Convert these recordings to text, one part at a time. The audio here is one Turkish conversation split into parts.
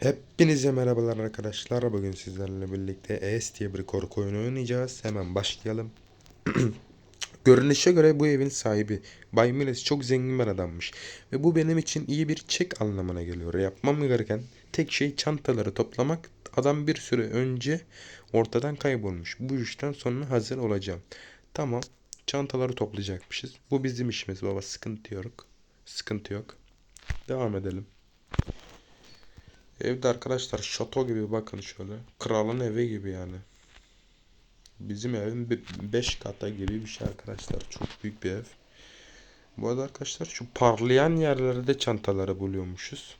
Hepinize merhabalar arkadaşlar. Bugün sizlerle birlikte ES diye bir korku oyunu oynayacağız. Hemen başlayalım. Görünüşe göre bu evin sahibi Bay Miles çok zengin bir adammış. Ve bu benim için iyi bir çek anlamına geliyor. Yapmam gereken tek şey çantaları toplamak. Adam bir süre önce ortadan kaybolmuş. Bu işten sonra hazır olacağım. Tamam. Çantaları toplayacakmışız. Bu bizim işimiz baba. Sıkıntı yok. Sıkıntı yok. Devam edelim. Evde arkadaşlar şato gibi bakın şöyle. Kralın evi gibi yani. Bizim evin 5 kata gibi bir şey arkadaşlar. Çok büyük bir ev. Bu arada arkadaşlar şu parlayan yerlerde çantaları buluyormuşuz.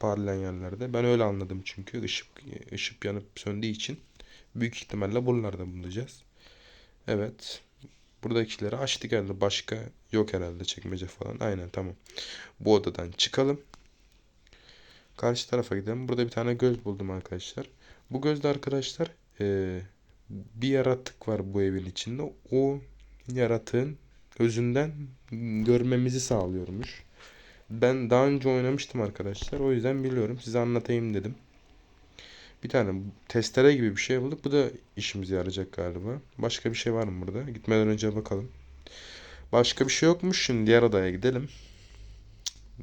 Parlayan yerlerde. Ben öyle anladım çünkü ışık ışık yanıp söndüğü için büyük ihtimalle buralarda bulacağız. Evet. Buradakileri açtık herhalde. Başka yok herhalde çekmece falan. Aynen tamam. Bu odadan çıkalım. Karşı tarafa gidelim. Burada bir tane göz buldum arkadaşlar. Bu gözde arkadaşlar eee, bir yaratık var bu evin içinde. O yaratığın özünden görmemizi sağlıyormuş. Ben daha önce oynamıştım arkadaşlar. O yüzden biliyorum. Size anlatayım dedim. Bir tane testere gibi bir şey bulduk. Bu da işimize yarayacak galiba. Başka bir şey var mı burada? Gitmeden önce bakalım. Başka bir şey yokmuş. Şimdi diğer odaya gidelim.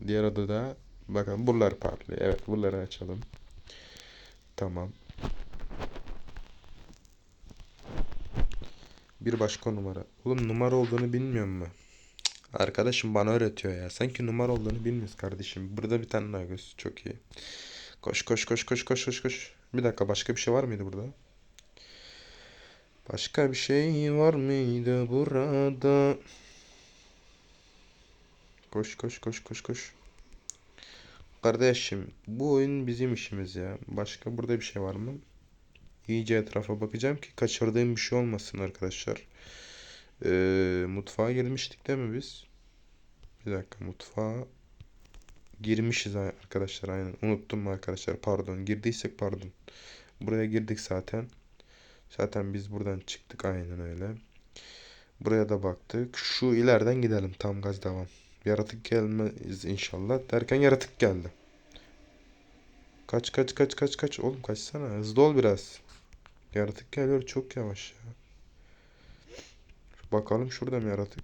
Diğer odada Bakın buralar parlıyor. Evet buraları açalım. Tamam. Bir başka numara. Oğlum numara olduğunu bilmiyor mu? Arkadaşım bana öğretiyor ya. Sanki numara olduğunu bilmiyoruz kardeşim. Burada bir tane daha göz. Çok iyi. Koş koş koş koş koş koş koş. Bir dakika başka bir şey var mıydı burada? Başka bir şey var mıydı burada? Koş koş koş koş koş. Kardeşim bu oyun bizim işimiz ya. Başka burada bir şey var mı? İyice etrafa bakacağım ki kaçırdığım bir şey olmasın arkadaşlar. Ee, mutfağa girmiştik değil mi biz? Bir dakika mutfağa girmişiz arkadaşlar aynen. Unuttum arkadaşlar pardon. Girdiysek pardon. Buraya girdik zaten. Zaten biz buradan çıktık aynen öyle. Buraya da baktık. Şu ileriden gidelim tam gaz devam. Yaratık gelmez inşallah. Derken yaratık geldi. Kaç kaç kaç kaç kaç. Oğlum kaçsana. Hızlı ol biraz. Yaratık geliyor çok yavaş ya. Bakalım şurada mı yaratık?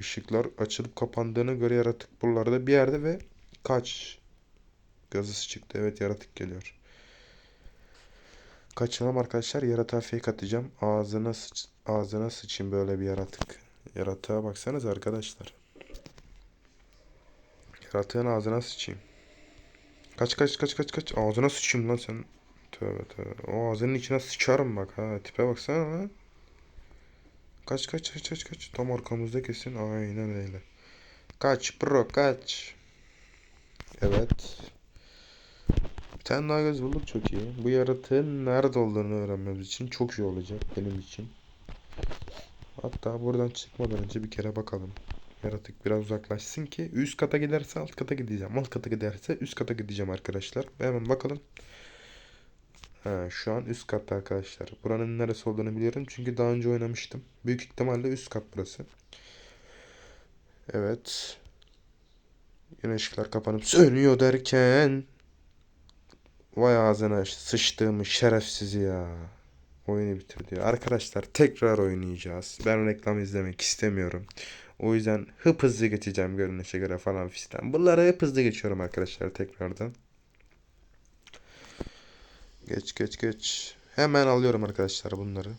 Işıklar açılıp kapandığına göre yaratık buralarda bir yerde ve kaç. Gazısı çıktı. Evet yaratık geliyor. Kaçalım arkadaşlar. Yaratığa fake atacağım. Ağzına sıç ağzına sıçayım böyle bir yaratık. Yaratığa baksanız arkadaşlar. Yaratığın ağzına sıçayım. Kaç kaç kaç kaç kaç. Ağzına sıçayım lan sen. Tövbe tövbe. O ağzının içine sıçarım bak ha. Tipe baksana lan. Kaç kaç kaç kaç kaç. Tam arkamızda kesin. Aynen öyle. Kaç bro kaç. Evet. Bir tane daha göz bulduk çok iyi. Bu yaratığın nerede olduğunu öğrenmemiz için çok iyi olacak benim için. Hatta buradan çıkmadan önce bir kere bakalım. Yaratık biraz uzaklaşsın ki üst kata giderse alt kata gideceğim. Alt kata giderse üst kata gideceğim arkadaşlar. Hemen bakalım. Ha, şu an üst katta arkadaşlar. Buranın neresi olduğunu biliyorum. Çünkü daha önce oynamıştım. Büyük ihtimalle üst kat burası. Evet. Yine ışıklar kapanıp sönüyor derken Vay ağzına sıçtığımı şerefsiz ya. Oyunu bitirdi. Arkadaşlar tekrar oynayacağız. Ben reklam izlemek istemiyorum. O yüzden hıp hızlı geçeceğim görünüşe göre falan fistan. Bunları hep hızlı geçiyorum arkadaşlar tekrardan. Geç geç geç. Hemen alıyorum arkadaşlar bunları.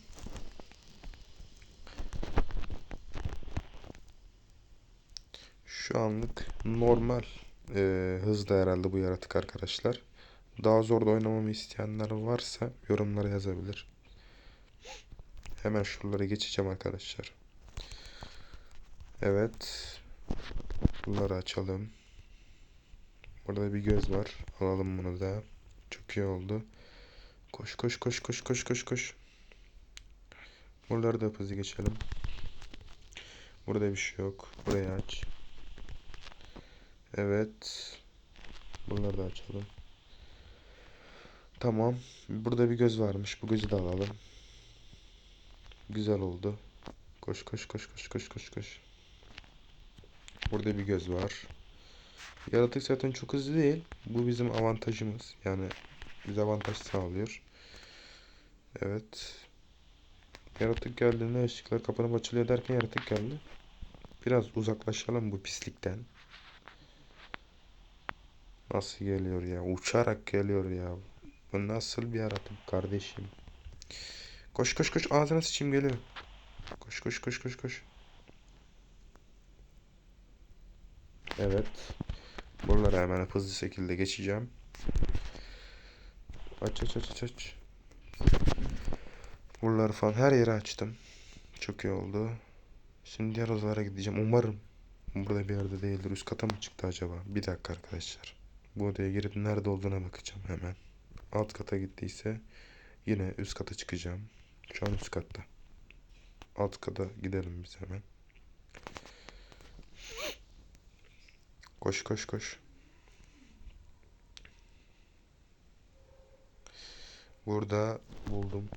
Şu anlık normal e, hızda herhalde bu yaratık arkadaşlar. Daha zor da oynamamı isteyenler varsa yorumlara yazabilir. Hemen şuraları geçeceğim arkadaşlar. Evet. Bunları açalım. Burada bir göz var. Alalım bunu da. Çok iyi oldu. Koş koş koş koş koş koş koş. Buraları da hızlı geçelim. Burada bir şey yok. Burayı aç. Evet. Bunları da açalım. Tamam. Burada bir göz varmış. Bu gözü de alalım. Güzel oldu. Koş koş koş koş koş koş koş. Burada bir göz var. Yaratık zaten çok hızlı değil. Bu bizim avantajımız. Yani bize avantaj sağlıyor. Evet. Yaratık geldiğinde ışıklar kapanıp açılıyor derken yaratık geldi. Biraz uzaklaşalım bu pislikten. Nasıl geliyor ya? Uçarak geliyor ya. Bu nasıl bir yaratık kardeşim? Koş koş koş ağzına sıçayım geliyor. Koş koş koş koş koş. Evet. Buraları hemen hızlı şekilde geçeceğim. Aç aç aç aç aç. Buraları falan her yeri açtım. Çok iyi oldu. Şimdi diğer odalara gideceğim. Umarım burada bir yerde değildir. Üst kata mı çıktı acaba? Bir dakika arkadaşlar. Bu odaya girip nerede olduğuna bakacağım hemen. Alt kata gittiyse yine üst kata çıkacağım. An üst katta. Alt kata gidelim biz hemen. Koş koş koş. Burada buldum.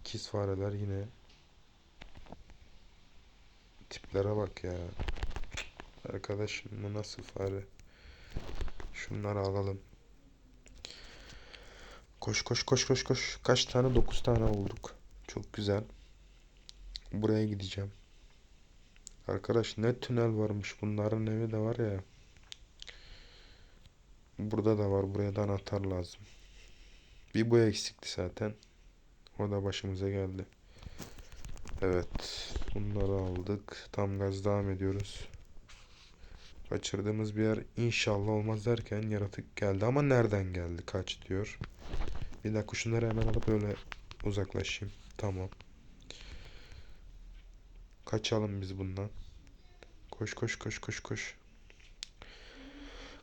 İkiz fareler yine. Tiplere bak ya. Arkadaşım bu nasıl fare? Şunları alalım. Koş koş koş koş koş. Kaç tane? 9 tane olduk. Çok güzel. Buraya gideceğim. Arkadaş ne tünel varmış. Bunların evi de var ya. Burada da var. Buraya da anahtar lazım. Bir bu eksikti zaten. O da başımıza geldi. Evet. Bunları aldık. Tam gaz devam ediyoruz. Kaçırdığımız bir yer inşallah olmaz derken yaratık geldi ama nereden geldi kaç diyor. Bir dakika şunları hemen alıp böyle uzaklaşayım. Tamam. Kaçalım biz bundan. Koş koş koş koş koş.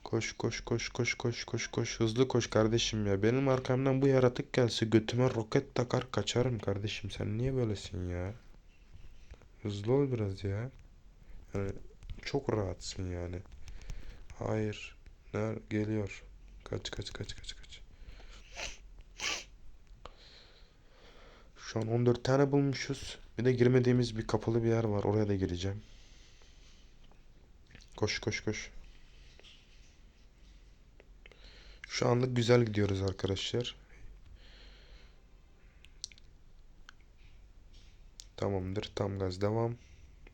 Koş koş koş koş koş koş koş hızlı koş kardeşim ya. Benim arkamdan bu yaratık gelse götüme roket takar kaçarım kardeşim. Sen niye böylesin ya? Hızlı ol biraz ya. Yani çok rahatsın yani. Hayır. Ner geliyor. Kaç kaç kaç kaç kaç. Şu an 14 tane bulmuşuz. Bir de girmediğimiz bir kapalı bir yer var. Oraya da gireceğim. Koş koş koş. Şu anlık güzel gidiyoruz arkadaşlar. Tamamdır. Tam gaz devam.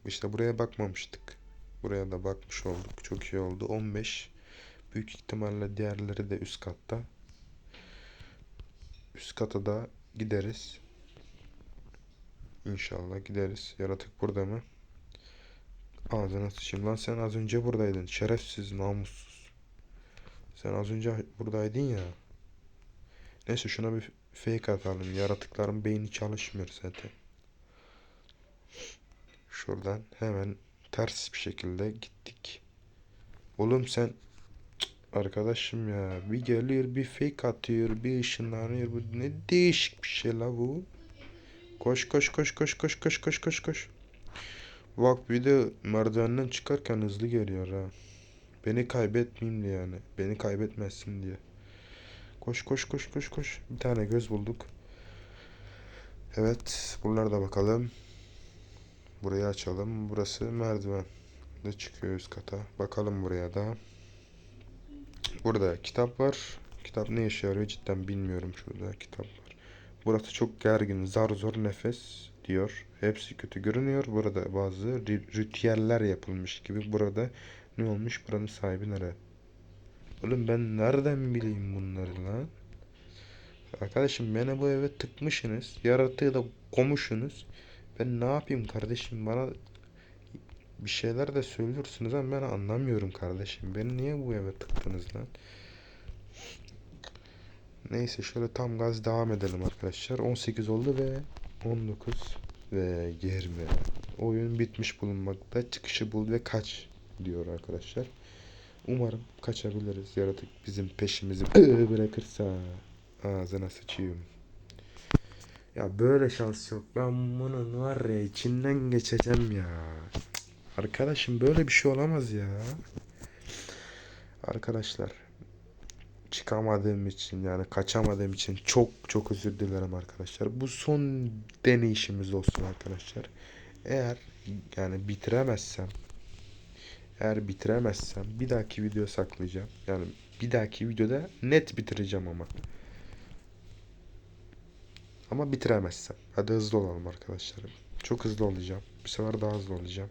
İşte buraya bakmamıştık. Buraya da bakmış olduk. Çok iyi oldu. 15. Büyük ihtimalle diğerleri de üst katta. Üst kata da gideriz. İnşallah gideriz. Yaratık burada mı? Ağzına sıçayım lan sen az önce buradaydın. Şerefsiz, namussuz. Sen az önce buradaydın ya. Neyse şuna bir fake atalım. Yaratıkların beyni çalışmıyor zaten. Şuradan hemen ters bir şekilde gittik. Oğlum sen arkadaşım ya bir geliyor bir fake atıyor bir ışınlanıyor bu ne değişik bir şey la bu. Koş koş koş koş koş koş koş koş koş. Bak bir de merdivenden çıkarken hızlı geliyor ha. Beni kaybetmeyeyim diye yani. Beni kaybetmezsin diye. Koş koş koş koş koş. Bir tane göz bulduk. Evet, buralara da bakalım. Burayı açalım. Burası merdiven. Ne çıkıyor üst kata. Bakalım buraya da. Burada kitap var. Kitap ne işe yarıyor cidden bilmiyorum şurada kitap var. Burası çok gergin. Zar zor nefes diyor. Hepsi kötü görünüyor. Burada bazı ri- ritüeller yapılmış gibi. Burada ne olmuş? Buranın sahibi nere? Oğlum ben nereden bileyim bunları lan? Arkadaşım beni bu eve tıkmışsınız. Yaratığı da komuşsunuz. Ben ne yapayım kardeşim bana bir şeyler de söylüyorsunuz ama ben anlamıyorum kardeşim. Beni niye bu eve tıktınız lan? Neyse şöyle tam gaz devam edelim arkadaşlar. 18 oldu ve 19 ve 20. Oyun bitmiş bulunmakta. Çıkışı bul ve kaç diyor arkadaşlar. Umarım kaçabiliriz. Yaratık bizim peşimizi bırakırsa ağzına sıçayım. Ya böyle şans yok. Ben bunun var ya içinden geçeceğim ya. Arkadaşım böyle bir şey olamaz ya. Arkadaşlar çıkamadığım için yani kaçamadığım için çok çok özür dilerim arkadaşlar. Bu son deneyişimiz olsun arkadaşlar. Eğer yani bitiremezsem Eğer bitiremezsem bir dahaki video saklayacağım. Yani bir dahaki videoda net bitireceğim ama. Ama bitiremezsem. Hadi hızlı olalım arkadaşlarım. Çok hızlı olacağım. Bir sefer daha hızlı olacağım.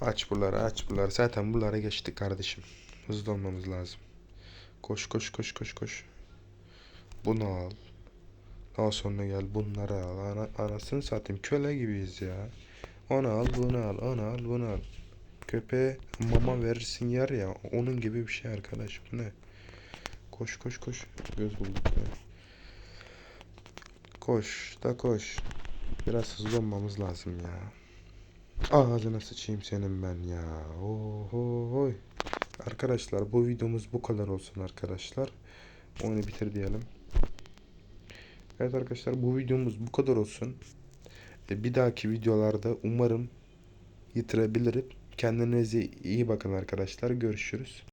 Aç buraları aç buraları. Zaten buralara geçtik kardeşim. Hızlı olmamız lazım. Koş koş koş koş koş. Bunu al. Daha sonra gel bunları al. Ana, anasını satayım köle gibiyiz ya. Onu al bunu al onu al bunu al. Köpeğe mama verirsin yer ya. Onun gibi bir şey arkadaş. Bu ne? Koş koş koş. Göz bulduk ya. Koş da koş. Biraz hızlı olmamız lazım ya. Ağzına sıçayım senin ben ya. Oho hoy. Arkadaşlar bu videomuz bu kadar olsun arkadaşlar. Onu bitir diyelim. Evet arkadaşlar bu videomuz bu kadar olsun. E, Bir dahaki videolarda umarım yitirebilirim. Kendinize iyi bakın arkadaşlar. Görüşürüz.